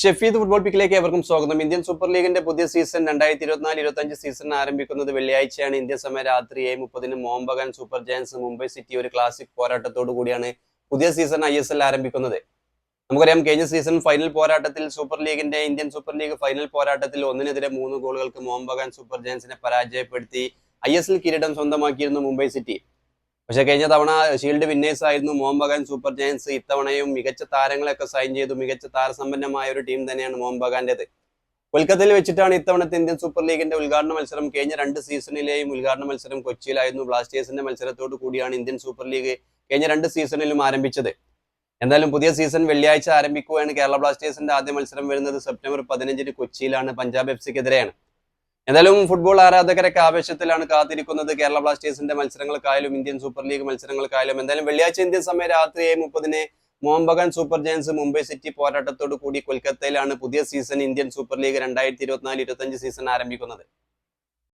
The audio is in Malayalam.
ഷെഫീദ് ഫുട്ബോൾ പിക്കിലേക്ക് ഏവർക്കും സ്വാഗതം. ഇന്ത്യൻ സൂപ്പർ ലീഗിന്റെ പുതിയ സീസൺ രണ്ടായിരത്തി ഇരുപത്തിനാല് ഇരുപത്തഞ്ച് സീസൺ ആരംഭിക്കുന്നത് വെള്ളിയാഴ്ചയാണ്. ഇന്ത്യൻ സമയം രാത്രി ഏഴ് മുപ്പതിന് Mohun Bagan super giants Mumbai city ഒരു ക്ലാസിക് പോരാട്ടത്തോടു കൂടിയാണ് പുതിയ സീസൺ ഐ എസ് എൽ ആരംഭിക്കുന്നത്. നമുക്കറിയാം കഴിഞ്ഞ സീസൺ ഫൈനൽ പോരാട്ടത്തിൽ സൂപ്പർ ലീഗിന്റെ ഇന്ത്യൻ സൂപ്പർ ലീഗ് ഫൈനൽ പോരാട്ടത്തിൽ ഒന്നിനെതിരെ മൂന്ന് ഗോളുകൾക്ക് മോഹൻബഗാൻ സൂപ്പർ ജയൻസിനെ പരാജയപ്പെടുത്തി. ഐ എസ് എൽ കിരീടം സ്വന്തമാക്കിയിരുന്നു മുംബൈ സിറ്റി. പക്ഷെ കഴിഞ്ഞ തവണ ഷീൽഡ് വിന്നേഴ്സ് ആയിരുന്നു മോഹൻബഗാൻ സൂപ്പർ ജയൻസ് ഇത്തവണയും മികച്ച താരങ്ങളെയൊക്കെ സൈൻ ചെയ്തു. മികച്ച താരസമ്പന്നമായ ഒരു ടീം തന്നെയാണ് മോഹൻബഗാന്റേത് കൊൽക്കത്തയിൽ വെച്ചിട്ടാണ് ഇത്തവണത്തെ ഇന്ത്യൻ സൂപ്പർ ലീഗിന്റെ ഉദ്ഘാടന മത്സരം. കഴിഞ്ഞ രണ്ട് സീസണിലെയും ഉദ്ഘാടന മത്സരം കൊച്ചിയിലായിരുന്നു. ബ്ലാസ്റ്റേഴ്സിന്റെ മത്സരത്തോടു കൂടിയാണ് ഇന്ത്യൻ സൂപ്പർ ലീഗ് കഴിഞ്ഞ രണ്ട് സീസണിലും ആരംഭിച്ചത്. എന്തായാലും പുതിയ സീസൺ വെള്ളിയാഴ്ച ആരംഭിക്കുകയാണ്. കേരള ബ്ലാസ്റ്റേഴ്സിന്റെ ആദ്യ മത്സരം വരുന്നത് സെപ്റ്റംബർ പതിനഞ്ചിന് കൊച്ചിയിലാണ്. പഞ്ചാബ് എഫ് സിക്കെതിരെയാണ് എന്തായാലും ഫുട്ബോൾ ആരാധകരൊക്കെ ആവേശത്തിലാണ് കാത്തിരിക്കുന്നത്. കേരള ബ്ലാസ്റ്റേഴ്സിന്റെ മത്സരങ്ങൾക്കായാലും ഇന്ത്യൻ സൂപ്പർ ലീഗ് മത്സരങ്ങൾക്കായാലും. എന്തായാലും വെള്ളിയാഴ്ച ഇന്ത്യൻ സമയം രാത്രി ഏഴ് മുപ്പതിന് Mohun Bagan super giants Mumbai city പോരാട്ടത്തോടു കൂടി കൊൽക്കത്തയിലാണ് പുതിയ സീസൺ ഇന്ത്യൻ സൂപ്പർ ലീഗ് രണ്ടായിരത്തി ഇരുപത്തിനാല് ഇരുപത്തഞ്ച് സീസൺ ആരംഭിക്കുന്നത്.